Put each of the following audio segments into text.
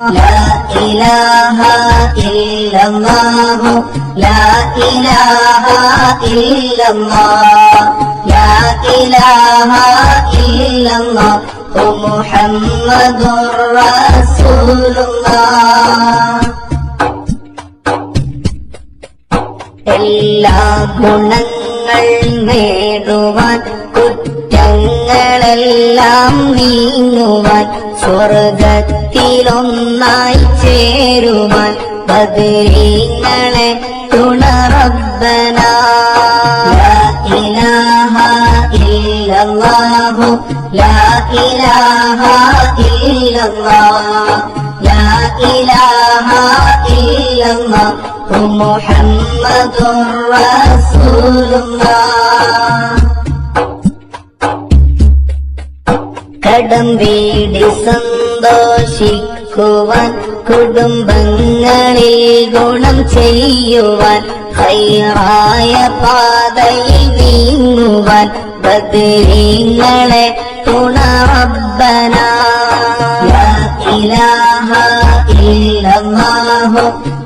لا إله إلا الله لا إله إلا الله لا إله إلا الله محمد رسول الله എല്ലാ ഗുണങ്ങൾ നേടുവാൻ കുറ്റങ്ങളെല്ലാം നീങ്ങുവാൻ സ്വർഗത്തിലൊന്നായി ചേരുവാൻ ബദരീങ്ങളെ തുണറബന ഇലാഹ ഇല്ലല്ലാഹു. ലാ ഇലാഹ ഇല്ലല്ലാഹ്. ലാ ഇലാഹ മുഹമ്മദുർ الله കടം വീടി സന്തോഷിക്കുവാൻ കുടുംബങ്ങളിൽ ഗുണം ചെയ്യുവാൻ ഹൈറായ പാതയിൽ നീങ്ങുവാൻ ബദരീങ്ങളെ തുണറബ്ബന. ലാ ഇലാഹ ഇല്ലല്ലാഹു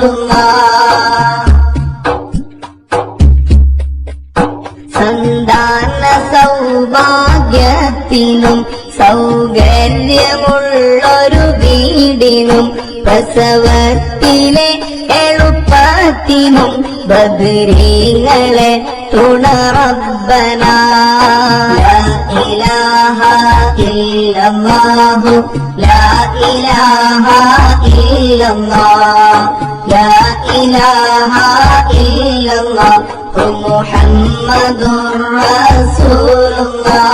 റസൂലുള്ളാഹ് സന്താന സൗഭാഗ്യത്തിനും സൗകര്യമുള്ളൊരു പ്രസവത്തിലെ എളുപ്പത്തിനും ബദരീങ്ങളെ തുണറബ്ബന. ലാ ഇലാഹ ഇല്ലല്ലാഹു ലാ ഇലാഹ ഇല്ലല്ലാഹ് ലാ ഇലാഹ ഇല്ലല്ലാഹ് മുഹമ്മദുർ റസൂലുള്ളാഹ്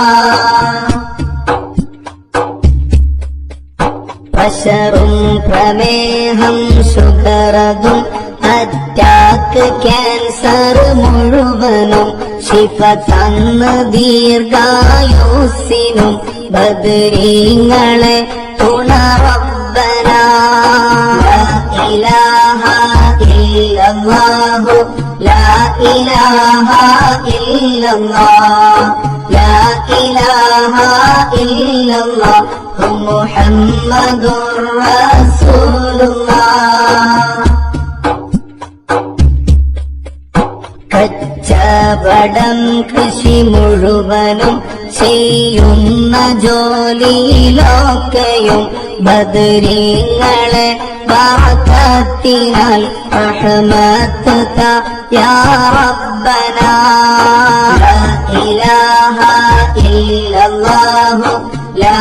പ്രഷറും പ്രമേഹം ഷുഗറതും അറ്റാക്ക് ക്യാൻസർ മുഴുവനും ശിഫ തന്ന് ദീർഘായുസിനും ബദരീങ്ങളെ തുണറബ്ബന ലാ ഇലാഹ ഇല്ലല്ലാഹു ലാ ഇലാഹ ഇല്ലല്ലാഹ് ലാ ഇലാഹ ഇല്ലല്ലാഹ് മുഹമ്മദുർ റസൂലുള്ളാഹ് കച്ചവടം കൃഷി മുഴുവനും ചെയ്യുന്ന ജോലിയിലൊക്കെയും ബദരീങ്ങളെ ബാക്കത്തിനാൽ റഹ്മത്ത് താ യാ റബ്ബന.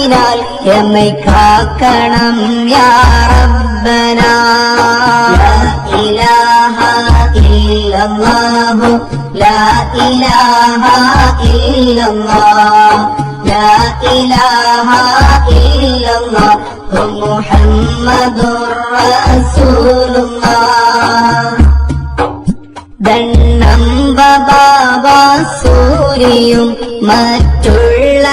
ബറക്കാത്തിനാൽ എമ്മை കാക്കണം യാ റബ്ബന. ലാ ഇലാഹ ഇല്ലല്ലാഹു ലാ ഇലാഹ ഇല്ലല്ലാഹ് ലാ ഇലാഹ ഇല്ലല്ലാഹ് മുഹമ്മദുർ റസൂലുള്ളാഹ് ദണ്ണം ബാബാസൂരിയും മറ്റുള്ള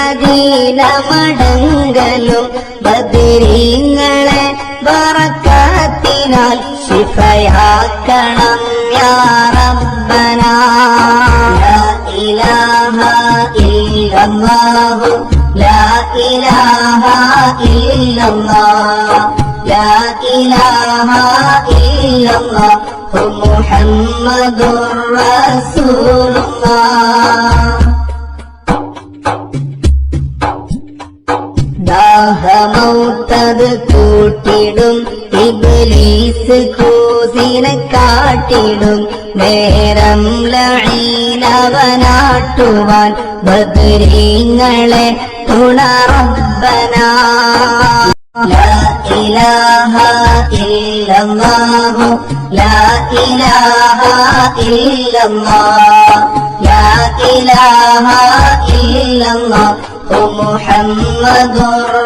മദീന മടങ്ങലും ബദിരീങ്ങളെ ബറക്കാത്തിനാൽ ശിഫയാക്കണം യാറബന ഇലാഹ ഇല്ലല്ലാഹു. ലാ ഇലാഹ ഇല്ലല്ലാഹ് ലാ ഇലാഹ ഇല്ലല്ലാഹ് മുഹമ്മദുർ റസൂലുള്ളാഹ് ദാഹമൗത്തത് കൂട്ടിടും. ഇബലീസ് കൂസിനെ കാട്ടിടും. നേരം ലഴീനവനാട്ടുവാൻ ബദരീങ്ങളെ തുണറബന ഇലാഹ ഇല്ലല്ലാഹു. ലാ ഇലാഹ ഇല്ലല്ലാഹ് ലാ ഇലാഹ ഇല്ലല്ലാഹ് لا إله إلا الله محمد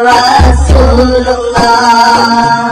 رسول الله